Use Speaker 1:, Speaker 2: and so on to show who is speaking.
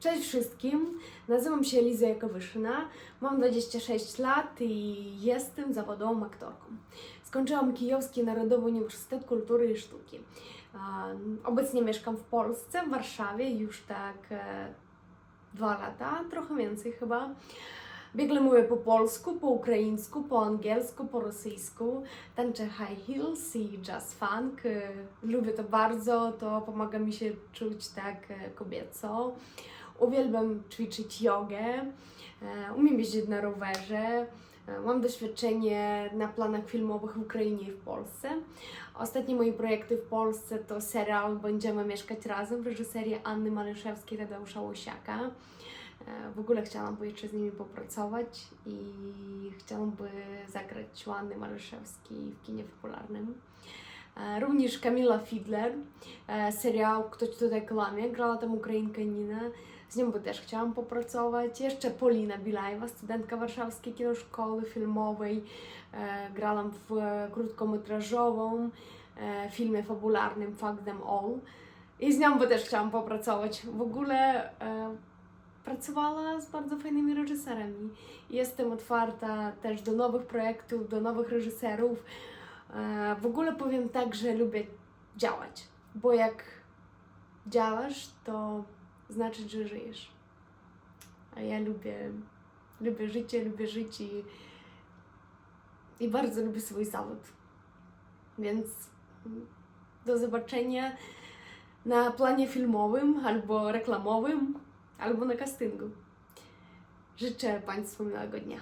Speaker 1: Cześć wszystkim, nazywam się Eliza Jakowyszyna, mam 26 lat i jestem zawodową aktorką. Skończyłam Kijowski Narodowy Uniwersytet Kultury i Sztuki. Obecnie mieszkam w Polsce, w Warszawie już tak e, dwa lata, trochę więcej chyba. Biegle mówię po polsku, po ukraińsku, po angielsku, po rosyjsku. Tańczę high heels i jazz funk. E, Lubię to bardzo, to pomaga mi się czuć tak e, kobieco. Uwielbiam ćwiczyć jogę, e, umiem jeździć na rowerze, e, mam doświadczenie na planach filmowych w Ukrainie i w Polsce. Ostatnie moje projekty w Polsce to serial Będziemy mieszkać razem w reżyserii Anny Malyszewskiej i Tadeusza Łosiaka. E, W ogóle chciałam jeszcze z nimi popracować i chciałam by zagrać u Anny Malyszewskiej w kinie popularnym. E, Również Kamila Fidler, e, serial Ktoś tutaj kłamie, grała tam Ukrainka Nina. Z nią by też chciałam popracować. Jeszcze Polina Bilajewa, studentka Warszawskiej Kinoszkoły Filmowej. E, grałam w krótkometrażową filmie fabularnym Fuck Them All. I z nią by też chciałam popracować. W ogóle pracowała z bardzo fajnymi reżyserami. Jestem otwarta też do nowych projektów, do nowych reżyserów. E, w ogóle powiem tak, że lubię działać, bo jak działasz, to znaczy, że żyjesz. A ja lubię, lubię życie, lubię żyć i, i bardzo lubię swój zawód. Więc do zobaczenia na planie filmowym, albo reklamowym, albo na castingu. Życzę Państwu miłego dnia.